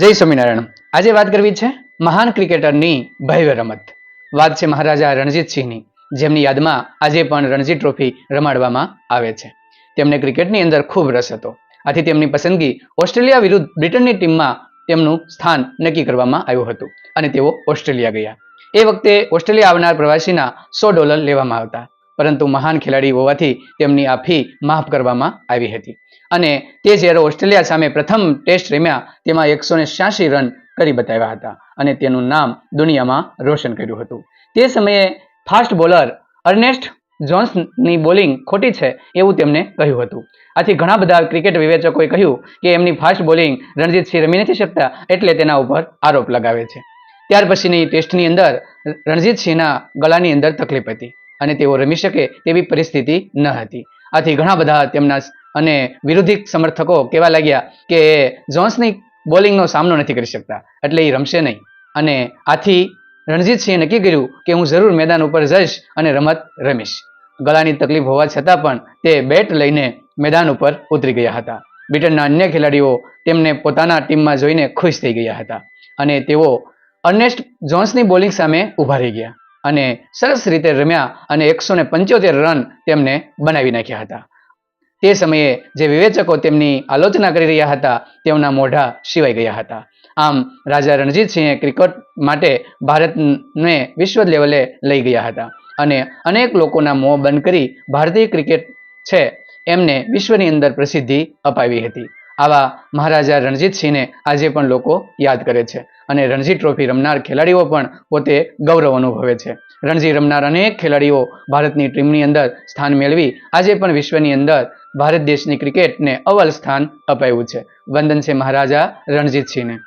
જય સ્વામિનારાયણ. આજે વાત કરવી છે મહાન ક્રિકેટરની ભવ્ય રમત. વાત છે મહારાજા રણજીતસિંહની, જેમની યાદમાં આજે પણ રણજી ટ્રોફી રમાડવામાં આવે છે. તેમને ક્રિકેટની અંદર ખૂબ રસ હતો. આથી તેમની પસંદગી ઓસ્ટ્રેલિયા વિરુદ્ધ બ્રિટનની ટીમમાં તેમનું સ્થાન નક્કી કરવામાં આવ્યું હતું અને તેઓ ઓસ્ટ્રેલિયા ગયા. એ વખતે ઓસ્ટ્રેલિયા આવનાર પ્રવાસીના સો ડોલર લેવામાં આવતા. પરંતુ મહાન ખેલાડી હોવાથી તેમની આ ફી માફ કરવામાં આવી હતી. અને તે જ્યારે ઓસ્ટ્રેલિયા સામે પ્રથમ ટેસ્ટ રમ્યા, તેમાં એકસો રન કરી બતાવ્યા હતા અને તેનું નામ દુનિયામાં રોશન કર્યું હતું. તે સમયે ફાસ્ટ બોલર અર્નેસ્ટ જોન્સની બોલિંગ ખોટી છે એવું તેમને કહ્યું હતું. આથી ઘણા બધા ક્રિકેટ વિવેચકોએ કહ્યું કે એમની ફાસ્ટ બોલિંગ રણજીતસિંહ રમી નથી શકતા એટલે તેના ઉપર આરોપ લગાવે છે. ત્યાર પછીની ટેસ્ટની અંદર રણજીતસિંહના ગળાની અંદર તકલીફ હતી. અને તેઓ રમી શકે તેવી પરિસ્થિતિ ન હતી. આથી ઘણા બધા તેમના અને વિરોધી સમર્થકો કહેવા લાગ્યા કે જોન્સની બોલિંગનો સામનો નથી કરી શકતા, એટલે એ રમશે નહીં. અને આથી રણજીતસિંહે નક્કી કર્યું કે હું જરૂર મેદાન ઉપર જઈશ અને રમત રમીશ. ગળાની તકલીફ હોવા છતાં પણ તે બેટ લઈને મેદાન ઉપર ઉતરી ગયા હતા. બ્રિટનના અન્ય ખેલાડીઓ તેમને પોતાના ટીમમાં જોઈને ખુશ થઈ ગયા હતા અને તેઓ અર્નેસ્ટ જોન્સની બોલિંગ સામે ઊભા રહી ગયા. અને સરસ રીતે રમ્યા અને એકસો ને પંચોતેર રન તેમને બનાવી નાખ્યા હતા. તે સમયે જે વિવેચકો તેમની આલોચના કરી રહ્યા હતા, તેમના મોઢા સિવાય ગયા હતા. આમ રાજા રણજીતસિંહે ક્રિકેટ માટે ભારતને વિશ્વ લેવલે લઈ ગયા હતા અને અનેક લોકોના મોં બંધ કરી ભારતીય ક્રિકેટ છે એમને વિશ્વની અંદર પ્રસિદ્ધિ અપાવી હતી. આવા મહારાજા રણજીતસિંહને આજે પણ લોકો યાદ કરે છે. અને રણજી ટ્રોફી રમનાર ખેલાડીઓ પણ પોતે ગૌરવ અનુભવે છે. રણજી રમનાર અનેક ખેલાડીઓ ભારતની ટીમની અંદર સ્થાન મેળવી આજે પણ વિશ્વની અંદર ભારત દેશની ક્રિકેટને અવલ સ્થાન અપાયું છે. વંદન છે મહારાજા રણજીતસિંહને.